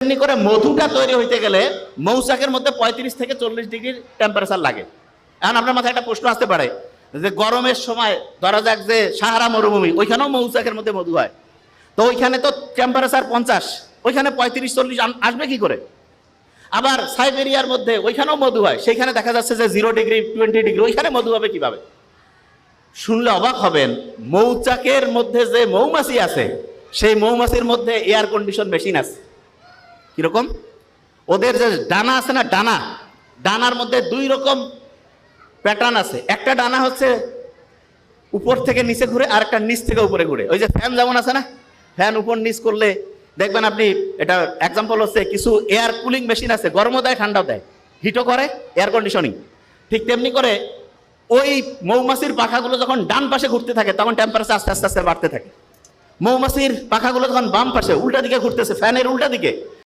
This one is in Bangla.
এমনি করে মধুটা তৈরি হইতে গেলে মৌচাকের মধ্যে পঁয়ত্রিশ থেকে চল্লিশ টেম্পারেচার লাগে। এখন আপনার মাথায় একটা প্রশ্ন আসতে পারে যে গরমের সময় ধরা যাক যে সাহারা মরুভূমি, ওইখানেও মধ্যে মধু হয়। তো ওইখানে তো টেম্পারেচার পঞ্চাশ, ওইখানে পঁয়ত্রিশ, চল্লিশ আসবে কি করে? আবার সাইবেরিয়ার মধ্যে ওইখানেও মধু হয়, সেইখানে দেখা যাচ্ছে যে জিরো ডিগ্রি টোয়েন্টি ডিগ্রি ওইখানে মধু হবে কীভাবে? শুনলে অবাক হবেন, মৌচাকের মধ্যে যে মৌমাছি আছে, সেই মৌমাছির মধ্যে এয়ার কন্ডিশন মেশিন আছে। কীরকম? ওদের যে ডানা আছে না ডানা? ডানার মধ্যে দুই রকম প্যাটার্ন আছে। একটা ডানা হচ্ছে উপর থেকে নিচে ঘুরে, আর একটা নিচ থেকে উপরে ঘুরে। ওই যে ফ্যান যেমন আছে না? ফ্যান উপর নিচ করলে, দেখবেন আপনি, এটা এক্সাম্পল হচ্ছে কিছু এয়ার কুলিং মেশিন আছে, গরমও দেয়, ঠান্ডাও দেয়। হিটও করে এয়ার কন্ডিশনিং ঠিক তেমনি করে ওই মৌমাছির পাখাগুলো যখন ডান পাশে ঘুরতে থাকে, তখন টেম্পারেচার আস্তে আস্তে আস্তে বাড়তে থাকে। মৌমাছির পাখাগুলো যখন বাম পাশে, উল্টা দিকে ঘুরতেছে ফ্যানের উল্টা দিকে